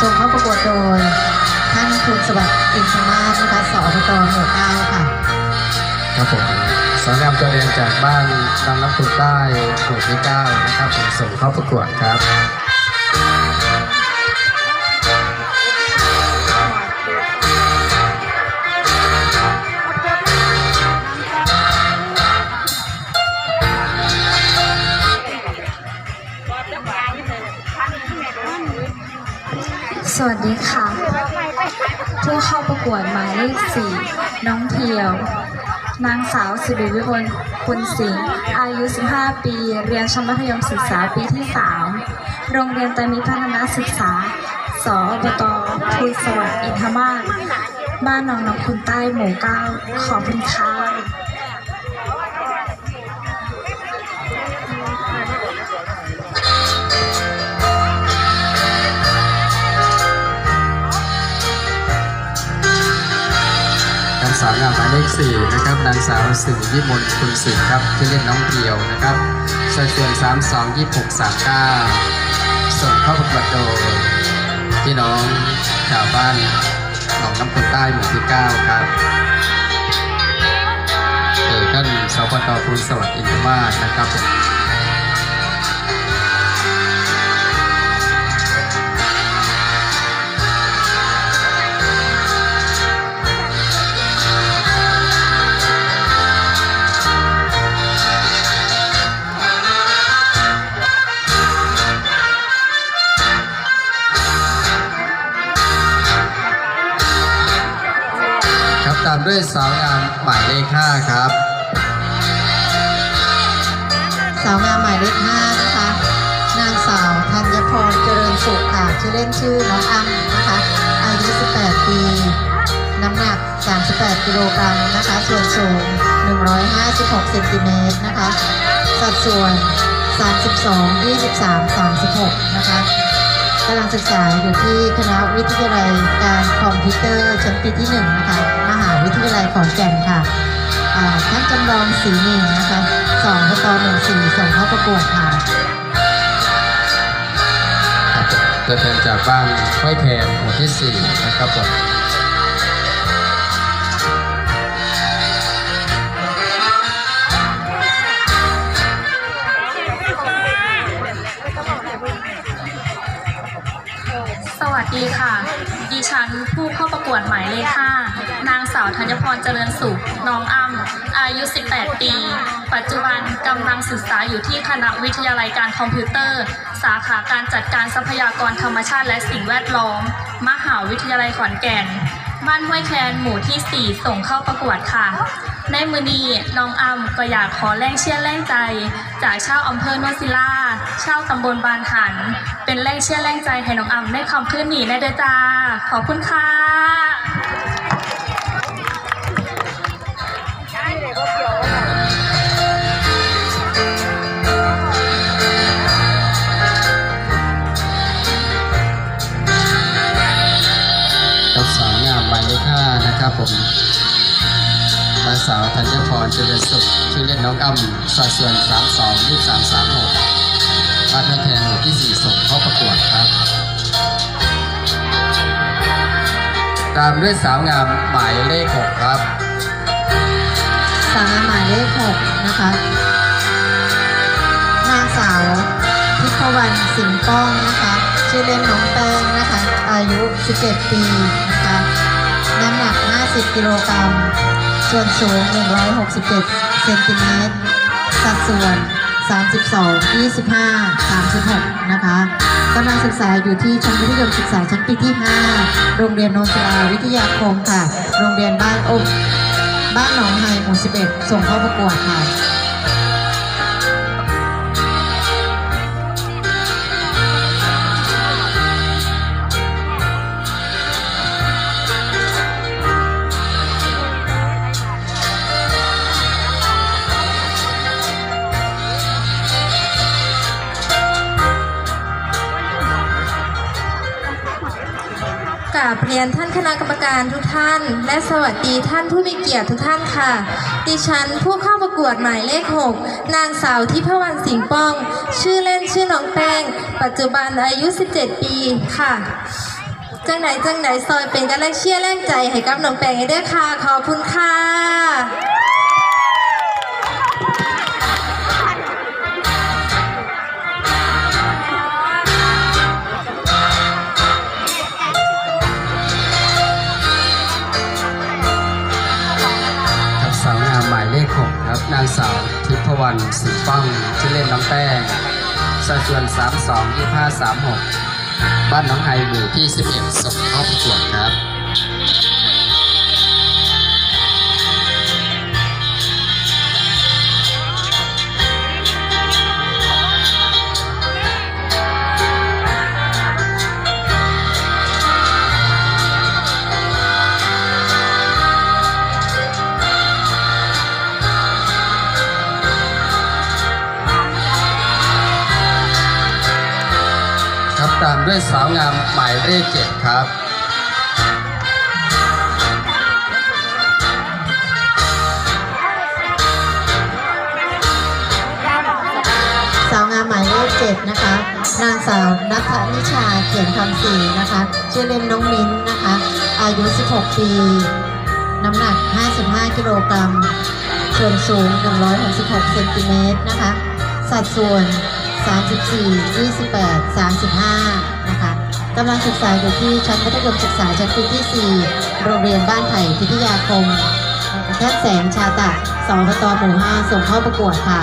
ส่งเข้าประกวดโดย ท่านคุณสวัสดิ์อินทมาศนะคะสอบตหมู่เก้าค่ะ ครับผมสาวงามตัวแดงจากบ้านบางน้ำพุใต้หมู่ที่เก้านะครับผมส่งเข้าประกวดครับ ดีค่ะ ผู้เข้าประกวดหมายเลขสี่น้องเพียว นางสาวสิริวิมลคุณสิงห์อายุ 15 ปี เรียนชั้นมัธยมศึกษาปีที่ 3 โรงเรียนตรมิพัฒนาศึกษา สอบตทูลสวัสดิ์อินทมาศบ้านหนองน้ำคุณใต้หมู่เก้าขอบคุณค่ะ สาวงามหมายเลขสี่นะครับนางสาวสิริวิมลคุณสิงห์ครับที่อเล่นน้องเพียวนะครับสัดส่วน3 2 26 39ส่งเข้าประกวดโดยพี่น้องชาวบ้านหนองน้ำพุใต้หมู่ที่9ครับโดยท่านสปตภูลสวัสดิ์อินทมาศนะครับผมครับ สาวงามหมายเลขห้านะคะ นางสาวธัญพรเจริญสุขค่ะ ชื่อเล่นชื่อน้องอ้ำนะคะ อายุ 18 ปี น้ำหนัก 38 กิโลกรัมนะคะ ส่วนสูง 156เซนติเมตรนะคะ สัดส่วน 32 23 36 นะคะกำลังศึกษาอยู่ที่คณะวิทยาลัยการคอมพิวเตอร์ชั้นปีที่ 1 นะคะ มหาวิทยาลัยขอนแก่นค่ะท่านจำลองสีเมงนะคะ สองพตหนึ่งสี่ส่งเข้าประกวดค่ะครับตัวแทนจากบ้านห้อยแพงหมู่ที่4นะครับผม วัสดีค่ะ ดิฉันผู้เข้าประกวดหมายเลข5นางสาวธัญพรเจริญสุข น้องอ้ำอายุ 18 ปี ปัจจุบันกำลังศึกษาอยู่ที่คณะวิทยาลัยการคอมพิวเตอร์ สาขาการจัดการทรัพยากรธรรมชาติและสิ่งแวดล้อม มหาวิทยาลัยขอนแก่น บ้านห้วยแคนหมู่ที่ 4 ส่งเข้าประกวดค่ะ ในมือนีน้องอ้มก็อยากขอแรงเชียร์แรงใจ จากชาวอำเภอโนซิล่าชาวตำบลบานหัน เป็นแรงเชียร์แรงใจให้น้องอ้ำในคำขึ้นหนีในเด้อจ้า ขอบคุณค่ะ ครับผมนางสาวธัญพรเจริญสุขชื่อเล่นน้องอ้ำสัดส่วน 3 2 23 36บ้านห้วยแพงหมู่ที่ 4 ส่งเข้าประกวดครับ ตามด้วยสาวงามหมายเลข 6 ครับ สาวงามหมายเลขหกนะคะ นางสาวทิพวรรณสิงป้องนะคะ ชื่อเล่นน้องแป้งนะคะ อายุ11ปีนะคะน้ำหนัก 50 กิโลกรัม ส่วนสูง 167 เซนติเมตร สัดส่วน 32 25 36 นะคะกำลังศึกษาอยู่ที่ชั้นมัธยมศึกษาชั้นปีที่ 5 โรงเรียนโนนศิลาวิทยาคมค่ะ โรงเรียนบ้านอบบ้านหนองไฮหมู่11 ส่งเข้าประกวดค่ะ บเรียนท่านคณะกรรมการทุกท่าน และสวัสดีท่านผู้มีเกียรติทุกท่านค่ะ ดิฉันผู้เข้าประกวดหมายเลข 6 นางสาวทิพวรรณสิงห์ป้อง ชื่อเล่นชื่อน้องแป้ง ปัจจุบันอายุ 17 ปีค่ะ จังไหนจังไหนซอยเป็นกำลังเชียร์แรงใจให้กับน้องแป้งให้ด้วยค่ะ ขอบคุณค่ะ รสิบป้องชื่อเล่นน้องแป้งสัดส่วน 3 2 25 36 บ้านน้องไฮหมู่ที่ 11ส่งเข้าประกวดครับ ด้วยสาวงามหมายเลขเจ็ดครับสาวงามหมายเลขเจ็ดนะคะ นางสาวนัทนิชาเขียนคำศรีนะคะ ชื่อเล่นน้องมิ้นนะคะ อายุ 16 ปี น้ำหนัก 55 กิโลกรัม ส่วนสูง 166 เซนติเมตรนะคะ สัดส่วน 34 28 35 กำลังศึกษาอยู่ที่ชั้นมัธยมศึกษาชั้นปีที่ 4 โรงเรียนบ้านไผ่พิทยาคมแท่นแสงชาตะสพตหมู่5ส่งเข้าประกวดค่ะ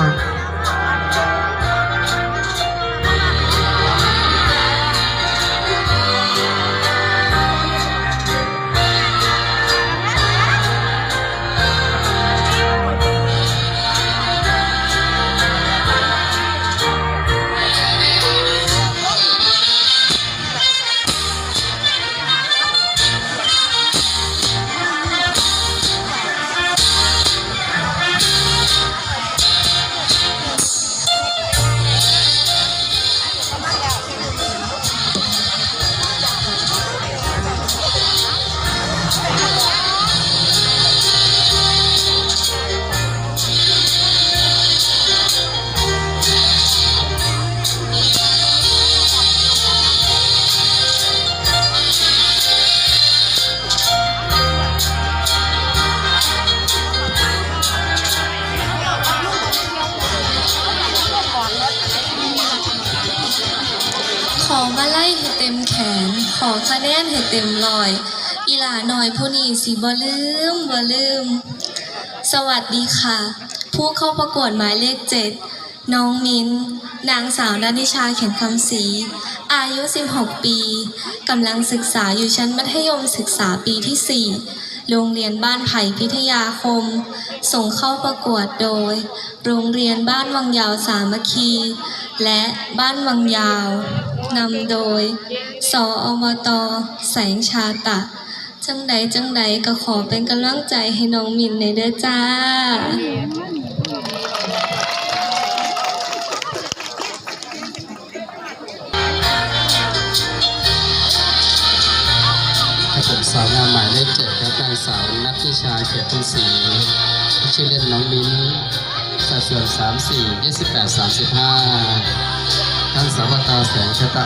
ขอคะแนนให้เต็มรอย อีหลาหน่อยผู้นี้สิบ่ลืมบ่ลืม สวัสดีค่ะ ผู้เข้าประกวดหมายเลขเจ็ดน้องมิ้น นางสาวนันทิชาเขียนคำศรีอายุ 16 ปีกำลังศึกษาอยู่ชั้นมัธยมศึกษาปีที่ 4 โรงเรียนบ้านไผ่พิทยาคม ส่งเข้าประกวดโดย โรงเรียนบ้านวังยาวสามัคคี และบ้านวังยาว นำโดย สออมตแสงชาตะ จังใดจังใดก็ขอเป็นกำลังใจให้น้องมินในเด้อจ้า ครับผมสาวงามหมายเลขเจ็ดครับนางสาวนัทธิชาเขียรติศรีชื่อเล่นน้องมิ้นสัดส่วน 3 4 28 35 ท่านสาวตาแสงชะตะ